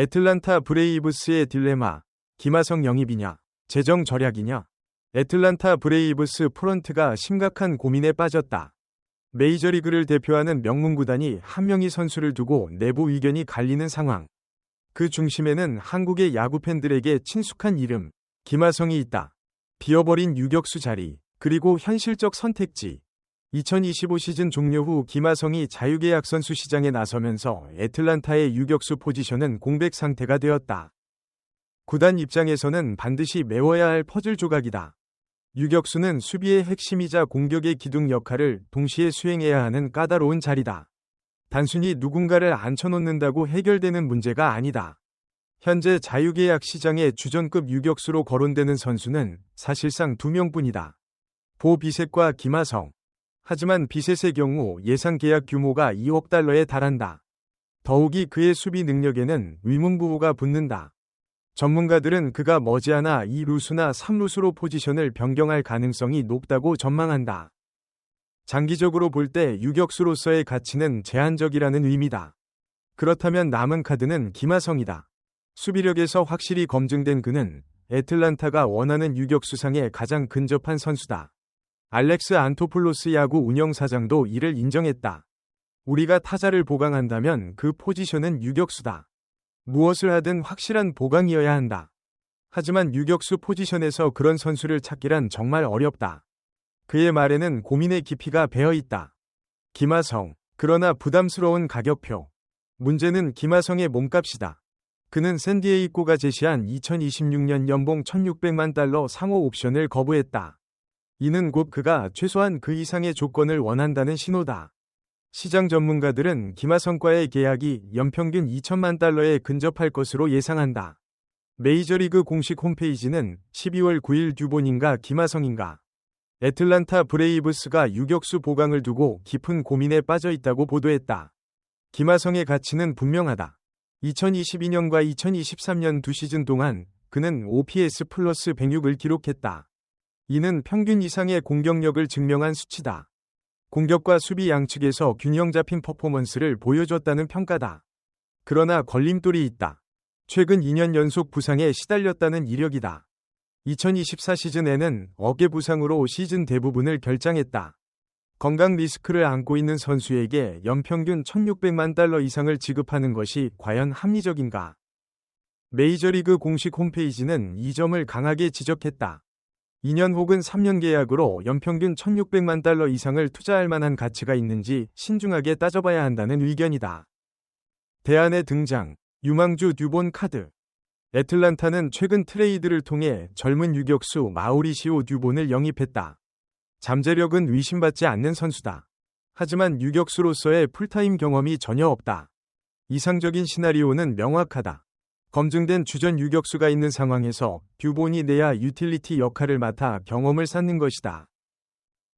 애틀란타 브레이브스의 딜레마, 김하성 영입이냐, 재정 절약이냐. 애틀란타 브레이브스 프런트가 심각한 고민에 빠졌다. 메이저리그를 대표하는 명문 구단이 한 명의 선수를 두고 내부 의견이 갈리는 상황. 그 중심에는 한국의 야구 팬들에게 친숙한 이름, 김하성이 있다. 비어버린 유격수 자리, 그리고 현실적 선택지. 2025 시즌 종료 후 김하성이 자유계약 선수 시장에 나서면서 애틀란타의 유격수 포지션은 공백 상태가 되었다. 구단 입장에서는 반드시 메워야 할 퍼즐 조각이다. 유격수는 수비의 핵심이자 공격의 기둥 역할을 동시에 수행해야 하는 까다로운 자리다. 단순히 누군가를 앉혀놓는다고 해결되는 문제가 아니다. 현재 자유계약 시장의 주전급 유격수로 거론되는 선수는 사실상 두 명뿐이다. 보 비셋과 김하성. 하지만 비셋의 경우 예상 계약 규모가 2억 달러에 달한다. 더욱이 그의 수비 능력에는 위문부호가 붙는다. 전문가들은 그가 머지않아 2루수나 3루수로 포지션을 변경할 가능성이 높다고 전망한다. 장기적으로 볼 때 유격수로서의 가치는 제한적이라는 의미다. 그렇다면 남은 카드는 김하성이다. 수비력에서 확실히 검증된 그는 애틀란타가 원하는 유격수상에 가장 근접한 선수다. 알렉스 안토플로스 야구 운영사장도 이를 인정했다. 우리가 타자를 보강한다면 그 포지션은 유격수다. 무엇을 하든 확실한 보강이어야 한다. 하지만 유격수 포지션에서 그런 선수를 찾기란 정말 어렵다. 그의 말에는 고민의 깊이가 배어 있다. 김하성. 그러나 부담스러운 가격표. 문제는 김하성의 몸값이다. 그는 샌디에이코가 제시한 2026년 연봉 1600만 달러 상호 옵션을 거부했다. 이는 곧 그가 최소한 그 이상의 조건을 원한다는 신호다. 시장 전문가들은 김하성과의 계약이 연평균 2천만 달러에 근접할 것으로 예상한다. 메이저리그 공식 홈페이지는 12월 9일 듀본인가 김하성인가 애틀란타 브레이브스가 유격수 보강을 두고 깊은 고민에 빠져 있다고 보도했다. 김하성의 가치는 분명하다. 2022년과 2023년 두 시즌 동안 그는 OPS 플러스 106을 기록했다. 이는 평균 이상의 공격력을 증명한 수치다. 공격과 수비 양측에서 균형 잡힌 퍼포먼스를 보여줬다는 평가다. 그러나 걸림돌이 있다. 최근 2년 연속 부상에 시달렸다는 이력이다. 2024 시즌에는 어깨 부상으로 시즌 대부분을 결장했다. 건강 리스크를 안고 있는 선수에게 연평균 1600만 달러 이상을 지급하는 것이 과연 합리적인가? 메이저리그 공식 홈페이지는 이 점을 강하게 지적했다. 2년 혹은 3년 계약으로 연평균 1600만 달러 이상을 투자할 만한 가치가 있는지 신중하게 따져봐야 한다는 의견이다. 대안의 등장, 유망주 듀본 카드. 애틀란타는 최근 트레이드를 통해 젊은 유격수 마우리시오 듀본을 영입했다. 잠재력은 의심받지 않는 선수다. 하지만 유격수로서의 풀타임 경험이 전혀 없다. 이상적인 시나리오는 명확하다. 검증된 주전 유격수가 있는 상황에서 듀본이 내야 유틸리티 역할을 맡아 경험을 쌓는 것이다.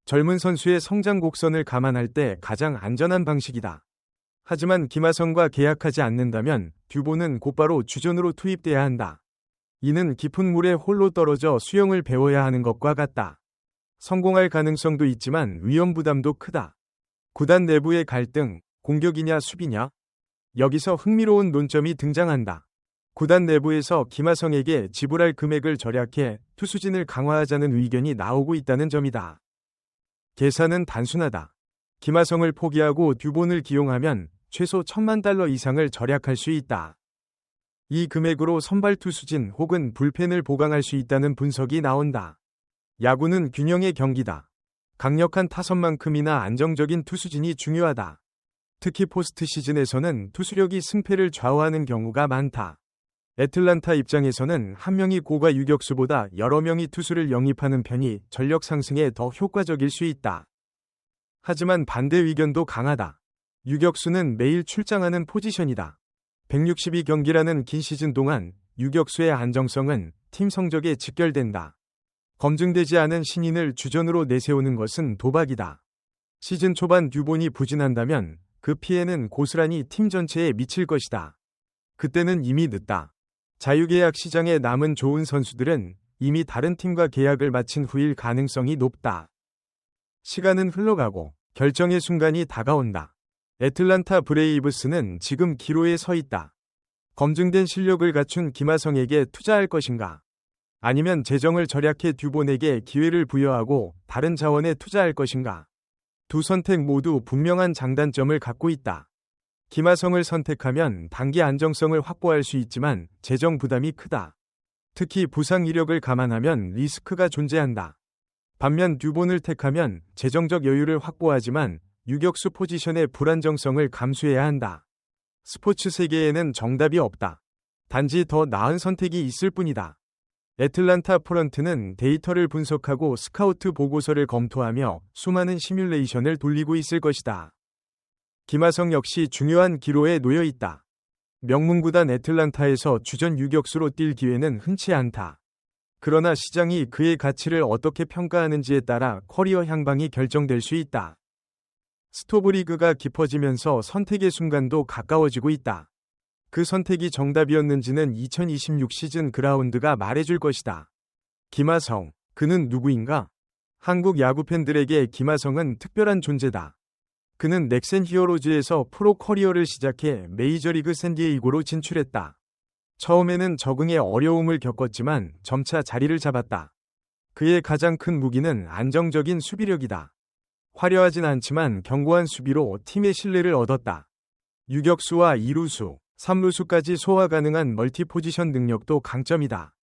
젊은 선수의 성장 곡선을 감안할 때 가장 안전한 방식이다. 하지만 김하성과 계약하지 않는다면 듀본은 곧바로 주전으로 투입돼야 한다. 이는 깊은 물에 홀로 떨어져 수영을 배워야 하는 것과 같다. 성공할 가능성도 있지만 위험 부담도 크다. 구단 내부의 갈등, 공격이냐 수비냐? 여기서 흥미로운 논점이 등장한다. 구단 내부에서 김하성에게 지불할 금액을 절약해 투수진을 강화하자는 의견이 나오고 있다는 점이다. 계산은 단순하다. 김하성을 포기하고 듀본을 기용하면 최소 천만 달러 이상을 절약할 수 있다. 이 금액으로 선발 투수진 혹은 불펜을 보강할 수 있다는 분석이 나온다. 야구는 균형의 경기다. 강력한 타선만큼이나 안정적인 투수진이 중요하다. 특히 포스트 시즌에서는 투수력이 승패를 좌우하는 경우가 많다. 애틀란타 입장에서는 한 명이 고가 유격수보다 여러 명이 투수를 영입하는 편이 전력 상승에 더 효과적일 수 있다. 하지만 반대 의견도 강하다. 유격수는 매일 출장하는 포지션이다. 162경기라는 긴 시즌 동안 유격수의 안정성은 팀 성적에 직결된다. 검증되지 않은 신인을 주전으로 내세우는 것은 도박이다. 시즌 초반 듀본이 부진한다면 그 피해는 고스란히 팀 전체에 미칠 것이다. 그때는 이미 늦다. 자유계약 시장에 남은 좋은 선수들은 이미 다른 팀과 계약을 마친 후일 가능성이 높다. 시간은 흘러가고 결정의 순간이 다가온다. 애틀란타 브레이브스는 지금 기로에 서 있다. 검증된 실력을 갖춘 김하성에게 투자할 것인가? 아니면 재정을 절약해 듀본에게 기회를 부여하고 다른 자원에 투자할 것인가? 두 선택 모두 분명한 장단점을 갖고 있다. 김하성을 선택하면 단기 안정성을 확보할 수 있지만 재정 부담이 크다. 특히 부상 이력을 감안하면 리스크가 존재한다. 반면 듀본을 택하면 재정적 여유를 확보하지만 유격수 포지션의 불안정성을 감수해야 한다. 스포츠 세계에는 정답이 없다. 단지 더 나은 선택이 있을 뿐이다. 애틀란타 프런트는 데이터를 분석하고 스카우트 보고서를 검토하며 수많은 시뮬레이션을 돌리고 있을 것이다. 김하성 역시 중요한 기로에 놓여 있다. 명문구단 애틀란타에서 주전 유격수로 뛸 기회는 흔치 않다. 그러나 시장이 그의 가치를 어떻게 평가하는지에 따라 커리어 향방이 결정될 수 있다. 스토브리그가 깊어지면서 선택의 순간도 가까워지고 있다. 그 선택이 정답이었는지는 2026 시즌 그라운드가 말해줄 것이다. 김하성, 그는 누구인가? 한국 야구 팬들에게 김하성은 특별한 존재다. 그는 넥센 히어로즈에서 프로 커리어를 시작해 메이저리그 샌디에이고로 진출했다. 처음에는 적응에 어려움을 겪었지만 점차 자리를 잡았다. 그의 가장 큰 무기는 안정적인 수비력이다. 화려하진 않지만 견고한 수비로 팀의 신뢰를 얻었다. 유격수와 이루수, 3루수까지 소화 가능한 멀티 포지션 능력도 강점이다.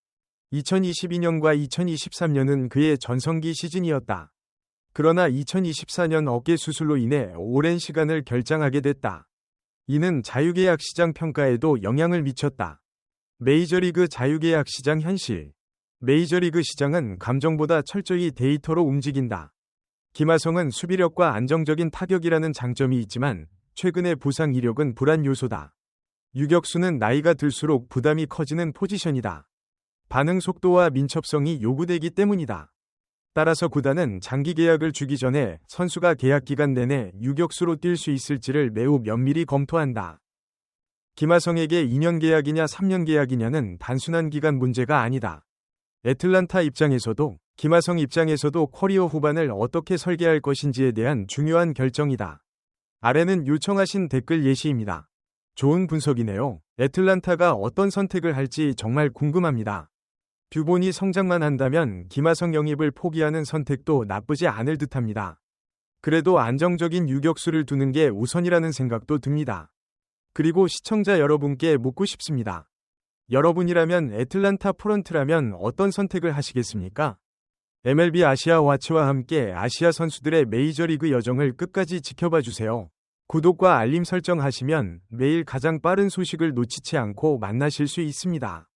2022년과 2023년은 그의 전성기 시즌이었다. 그러나 2024년 어깨 수술로 인해 오랜 시간을 결장하게 됐다. 이는 자유계약 시장 평가에도 영향을 미쳤다. 메이저리그 자유계약 시장 현실. 메이저리그 시장은 감정보다 철저히 데이터로 움직인다. 김하성은 수비력과 안정적인 타격이라는 장점이 있지만 최근의 부상 이력은 불안 요소다. 유격수는 나이가 들수록 부담이 커지는 포지션이다. 반응 속도와 민첩성이 요구되기 때문이다. 따라서 구단은 장기 계약을 주기 전에 선수가 계약 기간 내내 유격수로 뛸 수 있을지를 매우 면밀히 검토한다. 김하성에게 2년 계약이냐 3년 계약이냐는 단순한 기간 문제가 아니다. 애틀란타 입장에서도 김하성 입장에서도 커리어 후반을 어떻게 설계할 것인지에 대한 중요한 결정이다. 아래는 요청하신 댓글 예시입니다. 좋은 분석이네요. 애틀란타가 어떤 선택을 할지 정말 궁금합니다. 듀본이 성장만 한다면 김하성 영입을 포기하는 선택도 나쁘지 않을 듯합니다. 그래도 안정적인 유격수를 두는 게 우선이라는 생각도 듭니다. 그리고 시청자 여러분께 묻고 싶습니다. 여러분이라면 애틀란타 프런트라면 어떤 선택을 하시겠습니까? MLB 아시아 와치와 함께 아시아 선수들의 메이저리그 여정을 끝까지 지켜봐 주세요. 구독과 알림 설정하시면 매일 가장 빠른 소식을 놓치지 않고 만나실 수 있습니다.